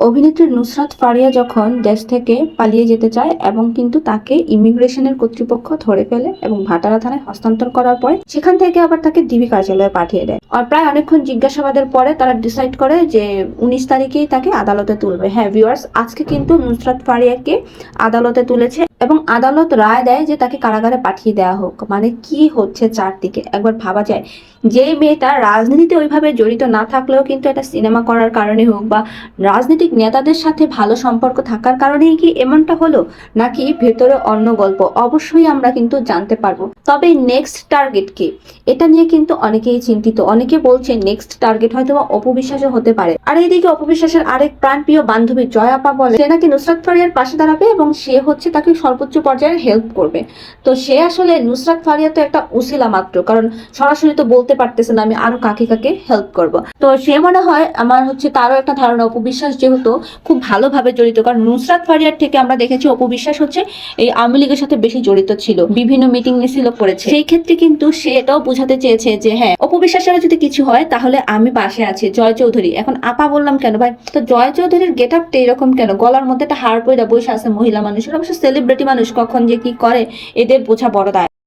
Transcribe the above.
অভিনেত্রী নুসরাত ফারিয়া যখন দেশ থেকে পালিয়ে যেতে চায় এবং কিন্তু তাকে ইমিগ্রেশনের কর্তৃপক্ষ ধরে ফেলে এবং ভাটারা থানায় হস্তান্তর করার পরে সেখান থেকে আবার তাকে ডিবি কার্যালয়ে পাঠিয়ে দেয়। আর প্রায় অনেকক্ষণ জিজ্ঞাসাবাদের পরে তারা ডিসাইড করে যে উনিশ তারিখেই তাকে আদালতে তুলবে। হ্যাঁ ভিউয়ার্স আজকে কিন্তু নুসরাত ফারিয়াকে আদালতে তুলেছে এবং আদালত রায় দেয় যে তাকে কারাগারে পাঠিয়ে দেওয়া হোক। মানে কি হচ্ছে চারদিকে? একবার ভাবা যায়। যে মেয়েটা রাজনীতিতে ওইভাবে জড়িত না থাকলেও কিন্তু এটা সিনেমা করার কারণে হোক বা রাজনৈতিক নেতাদের সাথে ভালো সম্পর্ক থাকার কারণেই কি এমনটা হলো? নাকি ভেতরে অন্য গল্প? অবশ্যই আমরা কিন্তু জানতে পারব। তবে নেক্সট টার্গেট কি? এটা নিয়ে কিন্তু অনেকেই চিন্তিত। অনেকে বলছে নেক্সট টার্গেট হয়তো বা অপবিশ্বাসও হতে পারে। আর এইদিকে অপবিশ্বাসের আরেক প্রাণপ্রিয় বান্ধবী জয়াপা বলে, সে নাকি নুসরাত ফারিয়ার পাশে দাঁড়াবে এবং সে হচ্ছে তাকে সর্বোচ্চ পর্যায়ে হেল্প করবে। তো সে আসলে নুসরাত ফারিয়া তো একটা উসিলা মাত্র, কারণ সরাসরি তো বলতে পারতেছে না আমি আরও কাকে কাকে হেল্প করব। তো সে মনে হয় আমার হচ্ছে তারও একটা ধারণা অপবিশ্বাস যেহেতু খুব ভালোভাবে জড়িত, কারণ নুসরাত ফারিয়ার থেকে আমরা দেখেছি অপবিশ্বাস হচ্ছে এই আওয়ামী লীগের সাথে বেশি জড়িত ছিল, বিভিন্ন মিটিং মিছিল করেছে। সেই ক্ষেত্রে কিন্তু সে এটাও বোঝাতে চেয়েছে যে হ্যাঁ অপবিশ্বাসের যদি কিছু হয় তাহলে আমি পাশে আছি, জয় চৌধুরী। এখন আপা বললাম কেন ভাই? তো জয় চৌধুরীর গেট আপটা এরকম কেন? গলার মধ্যে একটা হাড় পয়দা বসে আছে মহিলা মানুষের, অবশ্য সেলিব্রিটি মানুষ কখন যে কি করে এদের বোঝা বড় দায়।